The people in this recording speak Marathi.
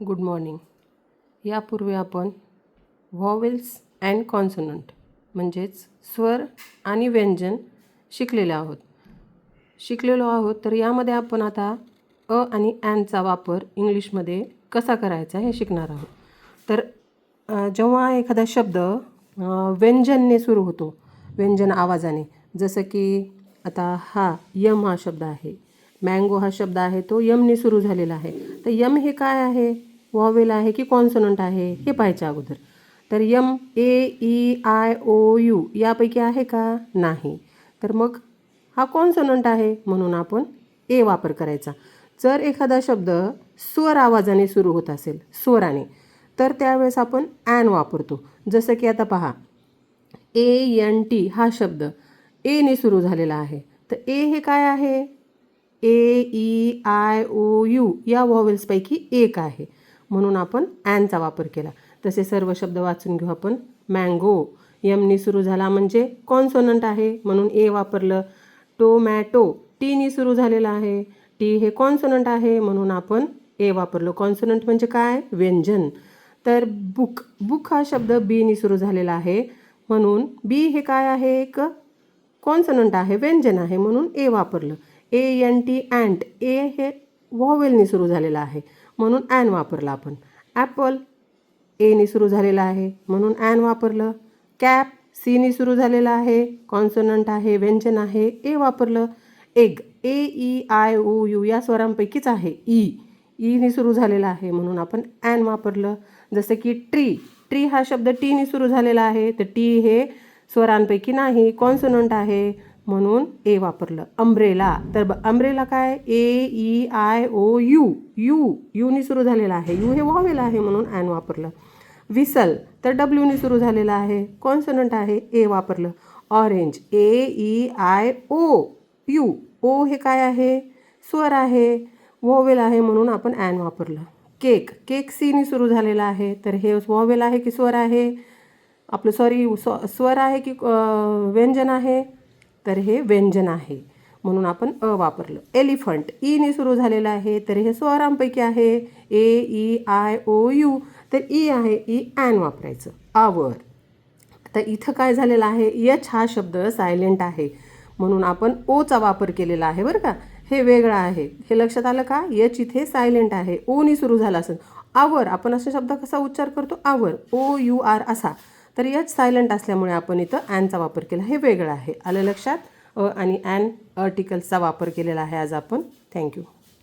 Good morning. यापूर्वी आपण व्हॉवेल्स अँड कॉन्सोनंट म्हणजेच स्वर आणि व्यंजन शिकलेले आहोत. शिकलेलो आहोत तर यामध्ये आपण आता अ आणि ॲनचा वापर इंग्लिशमध्ये कसा करायचा हे शिकणार आहोत. तर जेव्हा एखादा शब्द व्यंजनने सुरू होतो व्यंजन आवाजाने जसं की आता हा यम हा शब्द आहे मँगो हा शब्द आहे तो यमने सुरू झालेला आहे तर यम हे काय आहे? वॉवेल आहे की कॉन्सोनंट आहे हे पाहायच्या अगोदर. तर M A E I O U यापैकी आहे का? नाही. तर मग हा कॉन्सोनंट आहे म्हणून आपण ए वापर करायचा. जर एखादा शब्द स्वर आवाजाने सुरू होत असेल स्वराने तर त्यावेळेस आपण ॲन वापरतो. जसं की आता पहा ए एन टी हा शब्द एने सुरू झालेला आहे. तर ए हे काय आहे? A E I O U या व्हॉवेल्सपैकी एक आहे. म्हणून आपण ॲनचा वापर केला. तसे सर्व शब्द वाचून घेऊ आपण. मँगो यमनी सुरू झाला म्हणजे कॉन्सोनंट आहे म्हणून ए वापरलं. टोमॅटो टीनी सुरू झालेला आहे. टी हे कॉन्सोनंट आहे म्हणून आपण ए वापरलो. कॉन्सोनंट म्हणजे काय? व्यंजन. तर बुक बुक हा शब्द बीनी सुरू झालेला आहे म्हणून बी हे काय आहे? एक कॉन्सनंट आहे व्यंजन आहे म्हणून ए वापरलं. A N T ant A हे वॉवेलनी सुरू झालेला आहे. म्हणून ॲन वापरलं आपण. ॲपल एनी सुरू झालेला आहे. म्हणून ॲन वापरलं. कॅप सीनी सुरू झालेलं आहे. कॉन्सोनंट आहे. व्यंजन आहे. ए वापरलं. Egg. A E I O U या स्वरांपैकीच आहे. ई. ईनी सुरू झालेला आहे. म्हणून आपण ॲन वापरलं. जसं की ट्री. ट्री हा शब्द टीनी सुरू झालेला आहे. तर टी हे स्वरांपैकी नाही. कॉन्सोनंट आहे. म्हणून ए वापरलं. अम्ब्रेला तर ब अम्ब्रेला काय? A E I O U U uni सुरू झालेला आहे. यू हे वॉवेल आहे म्हणून ॲन वापरलं. विसल तर डब्ल्यूनी सुरू झालेलं आहे. कॉन्सनंट आहे. ए वापरलं. Orange A E I O U O हे काय आहे? स्वर आहे. वॉवेल आहे म्हणून आपण ॲन वापरलं. केक केक सीनी सुरू झालेला आहे. तर हे वॉवेल आहे की स्वर आहे? आपलं सॉरी स्वर आहे की व्यंजन आहे? तर हे व्यंजन आहे. म्हणून आपण अ वापरलं. एलिफंट. ईने सुरू झालेलं आहे. तर हे स्वरांपैकी आहे. A E I O U. तर ई आहे ई ॲन वापरायचं. आवर. तर इथं काय झालेलं आहे? यच हा शब्द सायलेंट आहे. म्हणून आपण ओचा वापर केलेला आहे बरं का? हे वेगळं आहे. हे लक्षात आलं का? यच इथे सायलेंट आहे. ओनी सुरू झाला असेल. आवर. आपण असा शब्द कसा उच्चार करतो? आवर. ओ यू आर असा. तर यच सायलेंट असल्यामुळे आपण इथं ॲनचा वापर केला. हे वेगळं आहे. आलं लक्षात? अ आणि ॲन आर्टिकल्सचा वापर केलेला आहे आज आपण. थँक्यू